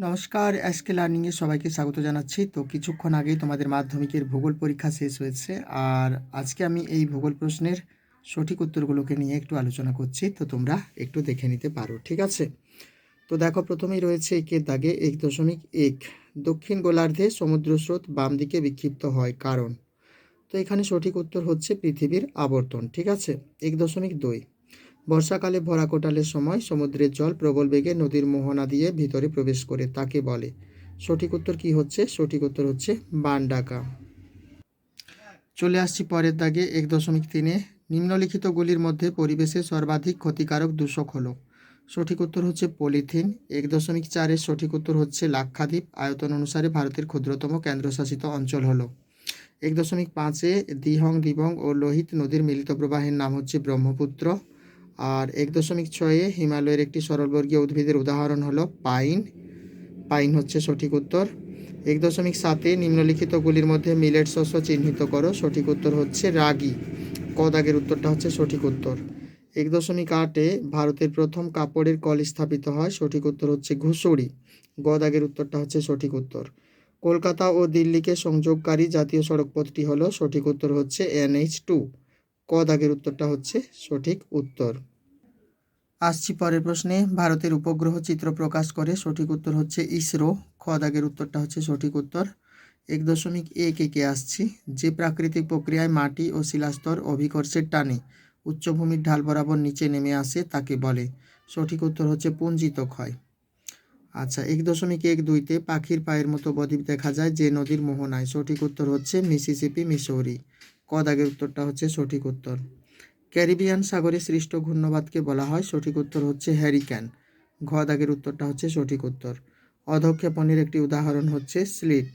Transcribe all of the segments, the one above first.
নমস্কার এসকে লার্নিংয়ে সবাইকে স্বাগত জানাচ্ছি। তো কিছুক্ষণ আগেই তোমাদের মাধ্যমিকের ভূগোল পরীক্ষা শেষ হয়েছে। আর আজকে আমি এই ভূগোল প্রশ্নের সঠিক উত্তরগুলোকে নিয়ে একটু আলোচনা করছি। তো তোমরা একটু দেখে নিতে পারো, ঠিক আছে? তো দেখো, প্রথমেই রয়েছে একের দাগে এক দশমিক এক। দক্ষিণ গোলার্ধে সমুদ্র স্রোত বাম দিকে বিক্ষিপ্ত হয়। কারণ? তো এখানে সঠিক উত্তর হচ্ছে পৃথিবীর আবর্তন, ঠিক আছে? এক দশমিক দুই। বর্ষাকালে ভরা কোটালের সময় সমুদ্রের জল প্রবল বেগে নদীর মোহনা দিয়ে ভিতরে প্রবেশ করে, তাকে বলে। সঠিক উত্তর কি হচ্ছে? সঠিক উত্তর হচ্ছে বান ডাকা চলে আসছি পরের দাগে, এক দশমিক তিনে। নিম্নলিখিতগুলির মধ্যে পরিবেশে সর্বাধিক ক্ষতিকারক দূষক হলো। সঠিক উত্তর হচ্ছে পলিথিন। এক দশমিক চারের সঠিক উত্তর হচ্ছে লাক্ষাদ্বীপ। আয়তন অনুসারে ভারতের ক্ষুদ্রতম কেন্দ্রশাসিত অঞ্চল হলো। এক দশমিক পাঁচে দিহং, দিবং ও লোহিত নদীর মিলিত প্রবাহের নাম হচ্ছে ব্রহ্মপুত্র। আর এক দশমিক ছয়ে হিমালয়ের একটি সরলবর্গীয় উদ্ভিদের উদাহরণ হলো পাইন। পাইন হচ্ছে সঠিক উত্তর। এক দশমিক সাতে নিম্নলিখিতগুলির মধ্যে মিলেট শস্য চিহ্নিত করো, সঠিক উত্তর হচ্ছে রাগি। ক উত্তরটা হচ্ছে সঠিক উত্তর। এক দশমিক আটে ভারতের প্রথম কাপড়ের কল স্থাপিত হয়, সঠিক উত্তর হচ্ছে ঘুষুড়ি। গ দাগের উত্তরটা হচ্ছে সঠিক উত্তর। কলকাতা ও দিল্লিকে সংযোগকারী জাতীয় সড়কপথটি হলো সঠিক উত্তর হচ্ছে এনএইচ টু। ক উত্তরটা হচ্ছে সঠিক উত্তর। আসছি পরের প্রশ্নে। ভারতের উপগ্রহ চিত্র প্রকাশ করে সঠিক উত্তর হচ্ছে ইসরো। খ উত্তরটা হচ্ছে সঠিক উত্তর। এক দশমিক এক একে আসছি। যে প্রাকৃতিক প্রক্রিয়ায় মাটি ও শিলাস্তর অভিকর্ষের টানে উচ্চভূমির ঢাল বরাবর নিচে নেমে আসে, তাকে বলে। সঠিক উত্তর হচ্ছে পুঞ্জিত ক্ষয়। আচ্ছা এক দশমিক এক দুইতে পাখির পায়ের মতো বদ্বীপ দেখা যায় যে নদীর মোহনায়। সঠিক উত্তর হচ্ছে মিসিসিপি, মিসৌরি। ক দাগের উত্তরটা হচ্ছে সঠিক উত্তর। ক্যারিবিয়ান সাগরে সৃষ্ট ঘূর্ণবাদকে বলা হয় সঠিক উত্তর হচ্ছে হ্যারিক্যান ঘ দাগের উত্তরটা হচ্ছে সঠিক উত্তর। অধক্ষেপণের একটি উদাহরণ হচ্ছে স্লিট।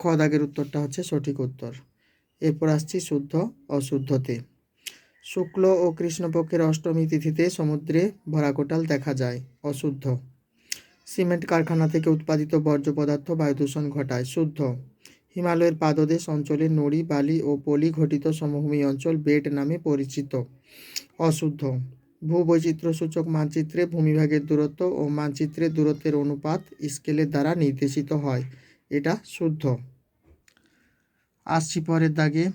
খ দাগের উত্তরটা হচ্ছে সঠিক উত্তর। এরপর আসছি শুদ্ধ, অশুদ্ধতে। শুক্ল ও কৃষ্ণপক্ষের অষ্টমী তিথিতে সমুদ্রে ভরাকোটাল দেখা যায়, অশুদ্ধ। সিমেন্ট কারখানা থেকে উৎপাদিত বর্জ্য পদার্থ বায়ু দূষণ ঘটায়, শুদ্ধ। হিমালয়ের পাদদেশ অঞ্চলে নড়ি, বালি ও পলি ঘটিত সমভূমি অঞ্চল বেট নামে পরিচিত। অশুদ্ধ। ভূবৈচিত্র্য সূচক মানচিত্রে ভূমিভাগের দূরত্ব ও মানচিত্রের দূরত্বের অনুপাত স্কেলের দ্বারা নির্দেশিত হয়। এটা শুদ্ধ। আসছি পরের দাগে।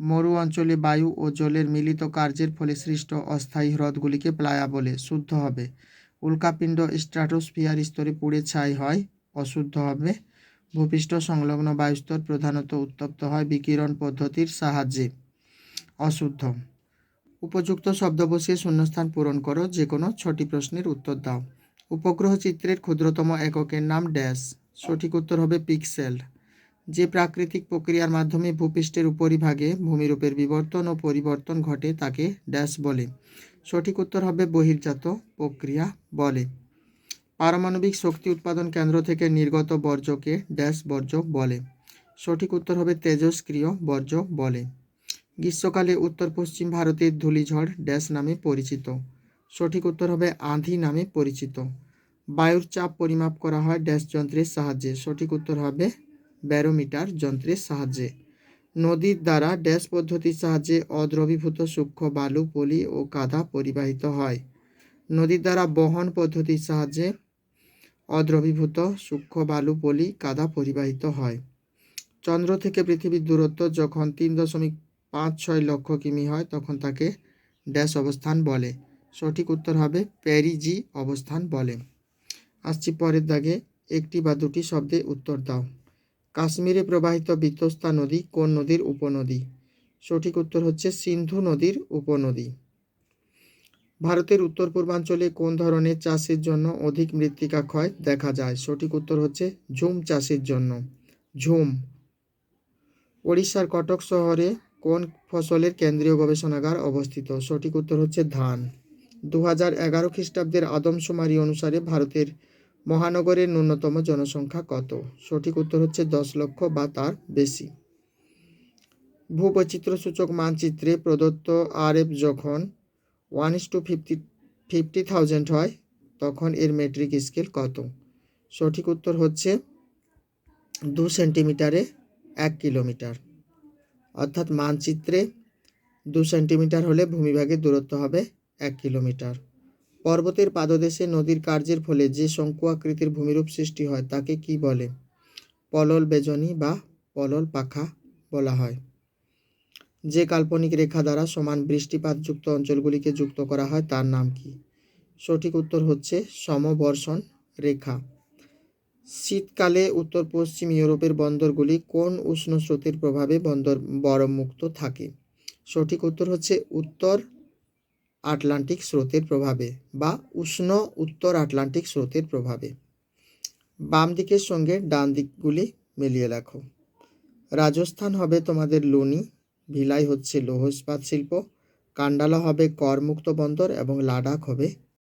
মরু অঞ্চলে বায়ু ও জলের মিলিত কার্যের ফলে সৃষ্ট অস্থায়ী হ্রদগুলিকে প্লায়া বলে শুদ্ধ হবে। উল্কাপিণ্ড স্ট্রাটোস্ফিয়ার স্তরে পুড়ে ছাই হয়, অশুদ্ধ হবে। ভূপৃষ্ঠ সংলগ্ন বায়ুস্তর প্রধানত উত্তপ্ত হয় বিকিরণ পদ্ধতির সাহায্যে। অশুদ্ধ। উপযুক্ত শব্দ বসিয়ে শূন্যস্থান পূরণ করো যে কোনো ছটি প্রশ্নের উত্তর দাও। উপগ্রহ চিত্রের ক্ষুদ্রতম এককের নাম ড্যাশ। সঠিক উত্তর হবে পিক্সেল। যে প্রাকৃতিক প্রক্রিয়ার মাধ্যমে ভূপৃষ্ঠের উপরিভাগে ভূমিরূপের বিবর্তন ও পরিবর্তন ঘটে তাকে ড্যাশ বলে। সঠিক উত্তর হবে বহির্জাত প্রক্রিয়া বলে। পারমাণবিক শক্তি উৎপাদন কেন্দ্র থেকে নির্গত বর্জ্যকে ড্যাশ বর্জ্য বলে। সঠিক উত্তর হবে তেজস্ক্রিয় বর্জ্য বলে। গ্রীষ্মকালে উত্তর পশ্চিম ভারতের ধূলিঝড় ড্যাশ নামে পরিচিত। সঠিক উত্তর হবে আঁধি নামে পরিচিত। বায়ুর চাপ পরিমাপ করা হয় ড্যাশ যন্ত্রের সাহায্যে। সঠিক উত্তর হবে ব্যারোমিটার যন্ত্রের সাহায্যে। নদীর দ্বারা ড্যাশ পদ্ধতির সাহায্যে অদ্রবীভূত সূক্ষ্ম বালু, পলি ও কাদা পরিবাহিত হয়। নদীর দ্বারা বহন পদ্ধতির সাহায্যে অদ্রবীভূত সূক্ষ্ম বালু পলি কাদা পরিবাহিত হয়। চন্দ্র থেকে পৃথিবীর দূরত্ব যখন তিন দশমিক পাঁচ ছয় লক্ষ কিমি হয়, তখন তাকে ড্যাশ অবস্থান বলে। সঠিক উত্তর হবে প্যারিজি অবস্থান বলে। আসছি পরের দাগে, একটি বা দুটি শব্দে উত্তর দাও। কাশ্মীরে প্রবাহিত বিতস্তা নদী কোন নদীর উপনদী? সঠিক উত্তর হচ্ছে সিন্ধু নদীর উপনদী। ভারতের উত্তর পূর্বাঞ্চলে কোন ধরনের চাষের জন্য অধিক মৃত্তিকা ক্ষয় দেখা যায়? সঠিক উত্তর হচ্ছে ঝুম চাষের জন্য। ঝুম। ওড়িশার কটক শহরে কোন ফসলের কেন্দ্রীয় গবেষণাগার অবস্থিত? সঠিক উত্তর হচ্ছে ধান। দু হাজার এগারো খ্রিস্টাব্দের আদমশুমারি অনুসারে ভারতের মহানগরের ন্যূনতম জনসংখ্যা কত? সঠিক উত্তর হচ্ছে দশ লক্ষ বা তার বেশি। ভূবৈচিত্র্য সূচক মানচিত্রে প্রদত্ত আর এফ যখন one is to fifty fifty thousand হয়, তখন এর মেট্রিক স্কেল কত? সঠিক উত্তর হচ্ছে দু সেন্টিমিটারে এক কিলোমিটার। অর্থাৎ মানচিত্রে দু সেন্টিমিটার হলে ভূমিভাগের দূরত্ব হবে এক কিলোমিটার। পর্বতের পাদদেশে নদীর কার্যের ফলে যে শঙ্কু আকৃতির ভূমিরূপ সৃষ্টি হয়, তাকে কি বলে? পলল বেজনী বা পলল পাখা বলা হয়। যে কাল্পনিক রেখা দ্বারা সমান বৃষ্টিপাতযুক্ত অঞ্চলগুলিকে যুক্ত করা হয়, তার নাম কি? সঠিক উত্তর হচ্ছে সমবর্ষণ রেখা। শীতকালে উত্তর পশ্চিম ইউরোপের বন্দরগুলি কোন উষ্ণ স্রোতের প্রভাবে বন্দর বরফমুক্ত থাকে? সঠিক উত্তর হচ্ছে উত্তর আটলান্টিক স্রোতের প্রভাবে বা উষ্ণ উত্তর আটলান্টিক স্রোতের প্রভাবে। বাম দিকের সঙ্গে ডান দিকগুলি মিলিয়ে লেখো। রাজস্থান হবে তোমাদের লুনি ভিলাই হচ্ছে লৌহ ইস্পাত শিল্প। কান্ডালা হবে করমুক্ত বন্দর এবং লাডাখ হবে